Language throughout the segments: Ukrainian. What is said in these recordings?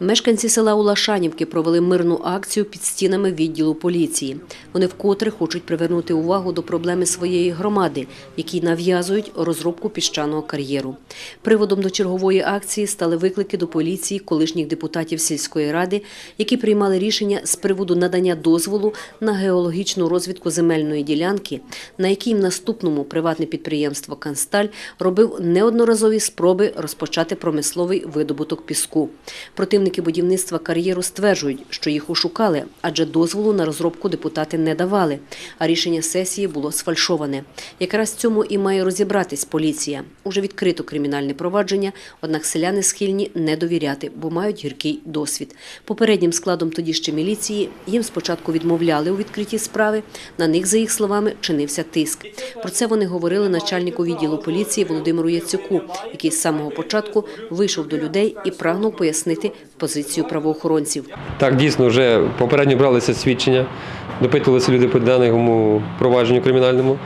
Мешканці села Улашанівки провели мирну акцію під стінами відділу поліції. Вони вкотре хочуть привернути увагу до проблеми своєї громади, які нав'язують розробку піщаного кар'єру. Приводом до чергової акції стали виклики до поліції колишніх депутатів сільської ради, які приймали рішення з приводу надання дозволу на геологічну розвідку земельної ділянки, на якій в наступному приватне підприємство Кансталь робив неодноразові спроби розпочати промисловий видобуток піску. Противники будівництва кар'єру стверджують, що їх ошукали, адже дозволу на розробку депутати не давали, а рішення сесії було сфальшоване. Якраз цьому і має розібратись поліція. Уже відкрито кримінальне провадження, однак селяни схильні не довіряти, бо мають гіркий досвід. Попереднім складом тоді ще міліції їм спочатку відмовляли у відкритті справи. На них, за їх словами, чинився тиск. Про це вони говорили начальнику відділу поліції Володимиру Яцюку, який з самого початку вийшов до людей і прагнув пояснити позицію правоохоронців. Так, дійсно, вже попередньо бралися свідчення, допитувалися люди по даному провадженню кримінальному.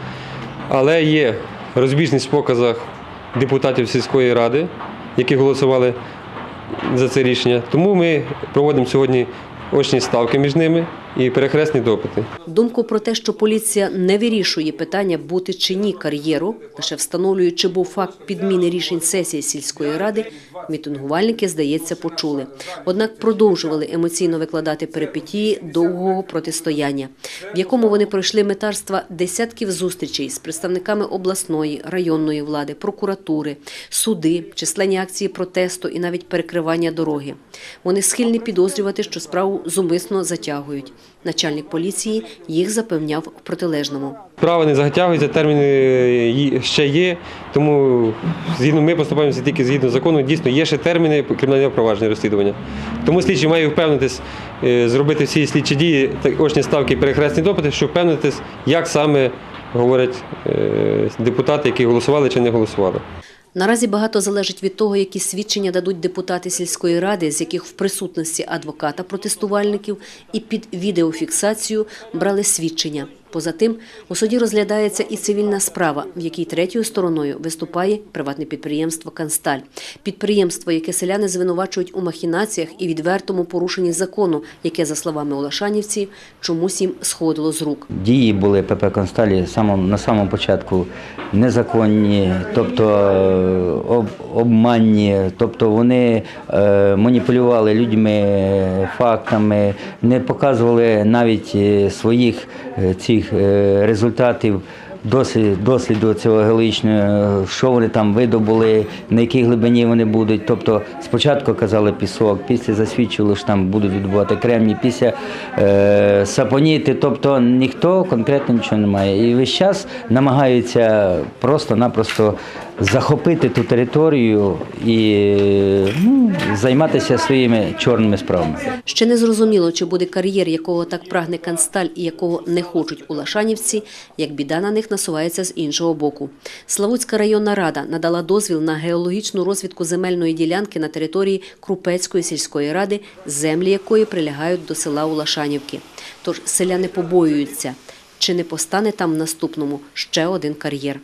Але є розбіжність в показах депутатів сільської ради, які голосували за це рішення. Тому ми проводимо сьогодні очні ставки між ними і перехресні допити. Думку про те, що поліція не вирішує питання бути чи ні кар'єру, лише встановлює, чи був факт підміни рішень сесії сільської ради, мітингувальники, здається, почули. Однак продовжували емоційно викладати перипетії довгого протистояння, в якому вони пройшли метарства десятків зустрічей з представниками обласної, районної влади, прокуратури, суди, численні акції протесту і навіть перекривання дороги. Вони схильні підозрювати, що справу зумисно затягують. Начальник поліції їх запевняв в протилежному. Справа не затягується, терміни ще є, тому згідно ми поступаємося тільки згідно закону. Дійсно, є ще терміни кримінального провадження розслідування. Тому слідчий має впевнитись, е, зробити всі слідчі дії, очні ставки і перехресні допити, щоб впевнитись, як саме говорять е, депутати, які голосували чи не голосували. Наразі багато залежить від того, які свідчення дадуть депутати сільської ради, з яких в присутності адвоката протестувальників і під відеофіксацію брали свідчення. Поза тим, у суді розглядається і цивільна справа, в якій третьою стороною виступає приватне підприємство «Кансталь». Підприємство, яке селяни звинувачують у махінаціях і відвертому порушенні закону, яке, за словами Олашанівців, чомусь їм сходило з рук. Дії були ПП Консталі на самому початку незаконні, тобто е, обманні, тобто вони е, маніпулювали людьми, фактами, не показували навіть е, своїх цих е, результатів. Дослід, досліду цього геологічного, що вони там видобули, на якій глибині вони будуть. Тобто спочатку казали пісок, після засвідчували, що там будуть відбувати кремні, після е, сапоніти. Тобто ніхто конкретно нічого не має. І весь час намагаються просто-напросто захопити ту територію і ну, займатися своїми чорними справами. Ще не зрозуміло, чи буде кар'єр, якого так прагне Кансталь і якого не хочуть у Лашанівці, як біда на них насувається з іншого боку. Славутська районна рада надала дозвіл на геологічну розвідку земельної ділянки на території Крупецької сільської ради, землі якої прилягають до села Улашанівки. Тож селяни побоюються, чи не постане там в наступному ще один кар'єр.